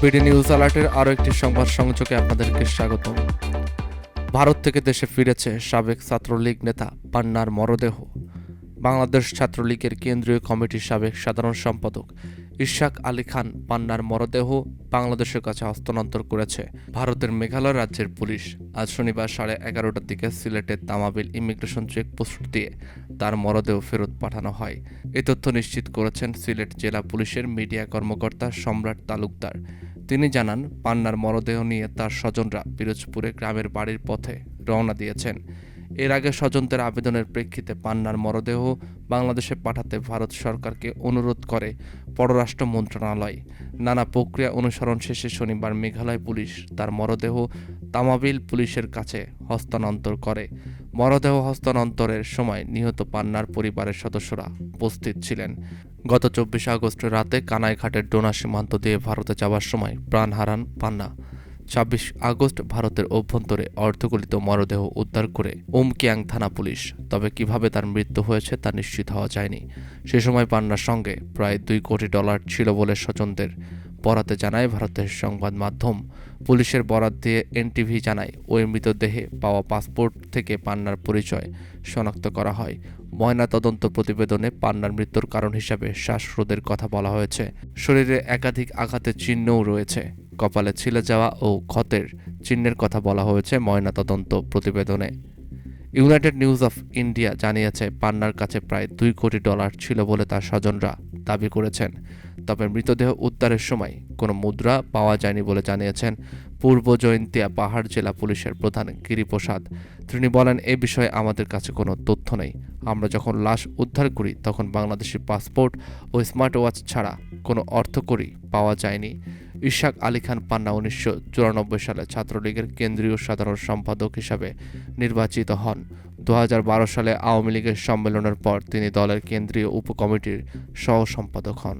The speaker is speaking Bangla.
বিডি নিউজ অ্যালার্টের আরও একটি সংবাদ সংযোগে আপনাদেরকে স্বাগত। ভারত থেকে দেশে ফিরেছে সাবেক ছাত্রলীগ নেতা পান্নার মরদেহ। বাংলাদেশ ছাত্রলীগের কেন্দ্রীয় কমিটির সাবেক সাধারণ সম্পাদক ইশাক আলী খান পান্নার মরদেহ বাংলাদেশের কাছে হস্তান্তর করেছে। ভারতের মেঘালয় রাজ্যের পুলিশ আজ শনিবার সাড়ে এগারোটার দিকে সিলেটের তামাবিল ইমিগ্রেশন চেকপোস্ট দিয়ে তার মরদেহ ফেরত পাঠানো হয়। এ তথ্য নিশ্চিত করেছেন সিলেট জেলা পুলিশের মিডিয়া কর্মকর্তা সম্রাট তালুকদার। তিনি জানান, পান্নার মরদেহ নিয়ে তার স্বজনরা পিরোজপুরে গ্রামের বাড়ির পথে রওনা দিয়েছেন। এর আগে স্বজনদের আবেদনের প্রেক্ষিতে পান্নার মরদেহ বাংলাদেশে পাঠাতে ভারত সরকারকে অনুরোধ করে পররাষ্ট্র মন্ত্রণালয়। নানা প্রক্রিয়া অনুসরণ শেষে শনিবার মেঘালয় পুলিশ তার মরদেহ তামাবিল পুলিশের কাছে হস্তান্তর করে। মরদেহ হস্তান্তরের সময় নিহত পান্নার পরিবারের সদস্যরা উপস্থিত ছিলেন। গত চব্বিশে আগস্ট রাতে কানাইঘাটের ডোনা সীমান্ত দিয়ে ভারতে যাওয়ার সময় প্রাণ হারান পান্না। ছাব্বিশ আগস্ট ভারতের অভ্যন্তরে অর্ধগলিত মরদেহ উদ্ধার করে ওমকিয়াং থানা পুলিশ। তবে কীভাবে তার মৃত্যু হয়েছে তা নিশ্চিত হওয়া যায়নি। সে সময় পান্নার সঙ্গে প্রায় দুই কোটি ডলার ছিল বলে স্বজনদের বরাতে জানায় ভারতের সংবাদ মাধ্যম। পুলিশের বরাত দিয়ে এনটিভি জানায়, ওই মৃতদেহে পাওয়া পাসপোর্ট থেকে পান্নার পরিচয় শনাক্ত করা হয়। ময়না তদন্ত প্রতিবেদনে পান্নার মৃত্যুর কারণ হিসাবে শ্বাসরোধের কথা বলা হয়েছে। শরীরে একাধিক আঘাতের চিহ্নও রয়েছে। কপালে ছিলে যাওয়া ও ক্ষতের চিহ্নের কথা বলা হয়েছে ময়না তদন্ত প্রতিবেদনে। ইউনাইটেড নিউজ অফ ইন্ডিয়া জানিয়েছে, পান্নার কাছে প্রায় দুই কোটি ডলার ছিল বলে তার স্বজনরা দাবি করেছেন। তবে মৃতদেহ উদ্ধারের সময় কোনো মুদ্রা পাওয়া যায়নি বলে জানিয়েছেন পূর্ব জয়ন্তিয়া পাহাড় জেলা পুলিশের প্রধান গিরিপ্রসাদ। তিনি বলেন, এ বিষয়ে আমাদের কাছে কোনো তথ্য নেই। আমরা যখন লাশ উদ্ধার করি, তখন বাংলাদেশি পাসপোর্ট ও স্মার্ট ওয়াচ ছাড়া কোনো অর্থকরী পাওয়া যায়নি। ইশাক আলী খান পান্না উনিশশো চুরানব্বই সালে ছাত্রলীগের কেন্দ্রীয় সাধারণ সম্পাদক হিসাবে নির্বাচিত হন। দু হাজার বারো সালে আওয়ামী লীগের সম্মেলনের পর তিনি দলের কেন্দ্রীয় উপকমিটির সহ সম্পাদক হন।